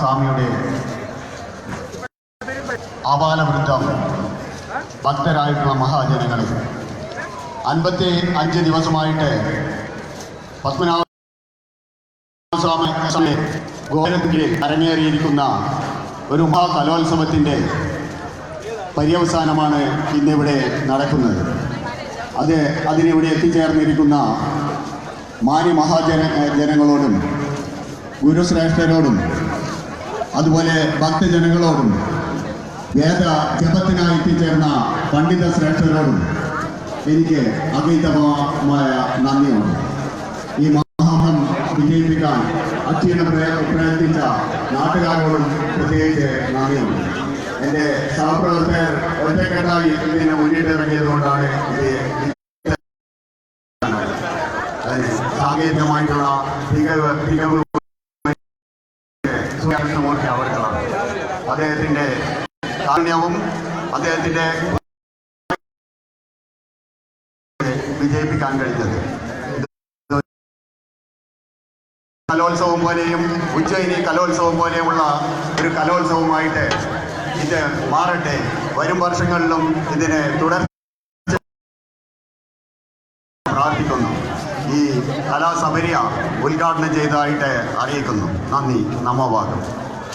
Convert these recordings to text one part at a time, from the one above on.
സ്വാമിയുടെ ആപാലവൃദ്ധം ഭക്തരായിട്ടുള്ള മഹാജനങ്ങളെ. അൻപത്തി അഞ്ച് ദിവസമായിട്ട് പത്മനാഭ സ്വാമി ഗോപുരത്തിൽ അരങ്ങേറിയിരിക്കുന്ന ഒരു മഹാകലോത്സവത്തിന്റെ പര്യവസാനമാണ് ഇന്നിവിടെ നടക്കുന്നത്. അത് അതിനിവിടെ എത്തിച്ചേർന്നിരിക്കുന്ന മാന്യ മഹാജന ജനങ്ങളോടും ഗുരുശ്രേഷ്ഠരോടും അതുപോലെ ഭക്തജനങ്ങളോടും വേദ ജപത്തിനായി എത്തിച്ചേർന്ന പണ്ഡിത ശ്രേഷ്ഠരോടും എനിക്ക് അഗീതമായ നന്ദിയുണ്ട്. ഈ മഹാമം വിജയിപ്പിക്കാൻ അച്ഛനെ പ്രയ- പ്രയത്നിച്ച നാട്ടുകാരോടും പ്രത്യേകിച്ച് നന്ദിയുണ്ട്. എന്റെ സഹപ്രവർത്തകർ ഒറ്റക്കെട്ടായി ഇതിനെ മുന്നിട്ടിറങ്ങിയത് കൊണ്ടാണ് ഇത് അതിന് സാങ്കേതികമായിട്ടുള്ള തികവ് തികവ് അദ്ദേഹത്തിന്റെ വിജയിപ്പിക്കാൻ കഴിഞ്ഞത്. കലോത്സവം പോലെയും ഉജ്ജയിനി കലോത്സവം പോലെയുമുള്ള ഒരു കലോത്സവമായിട്ട് ഇത് മാറട്ടെ. വരും വർഷങ്ങളിലും ഇതിനെ തുടർ പ്രാർത്ഥിക്കുന്നു. ഈ കലാസബരിയ ഉദ്ഘാടനം ചെയ്തതായിട്ട് അറിയിക്കുന്നു. നന്ദി. നമോവാകം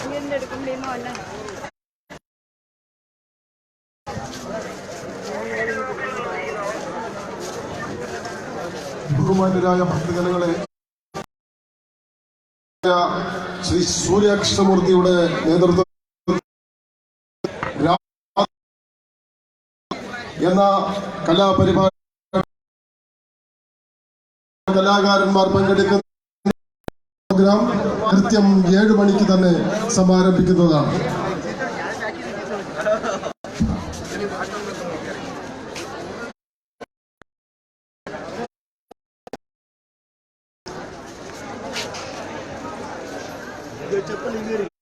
ഇങ്ങനെ ബഹുമാന്യരായ ഭക്തജനങ്ങളെ ശ്രീ സൂര്യകൃഷ്ണമൂർത്തിയുടെ നേതൃത്വം എന്ന കലാപരിപാടി കലാകാരന്മാർ പങ്കെടുക്കുന്ന പ്രോഗ്രാം കൃത്യം ഏഴ് മണിക്ക് തന്നെ സമാരംഭിക്കുന്നതാണ്. చెప్పలేదు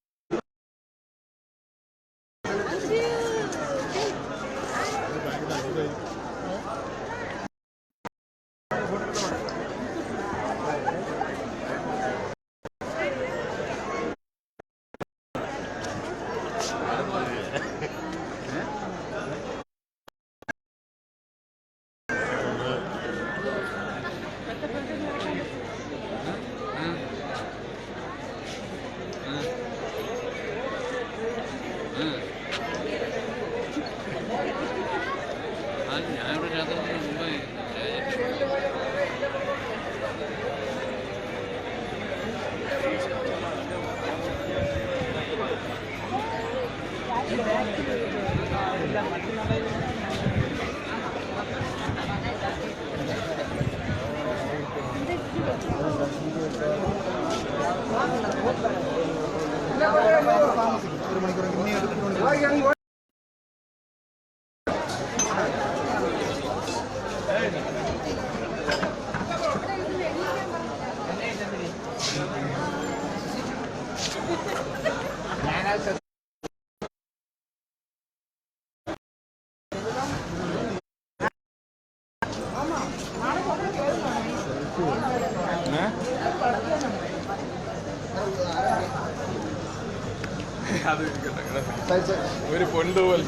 आज न्याय हो मुंबई। ഒരു പൊണ്ട് പോലെ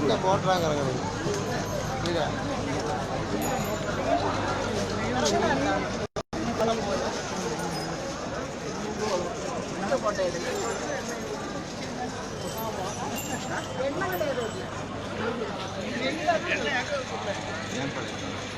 ഞാൻ പറയുന്നു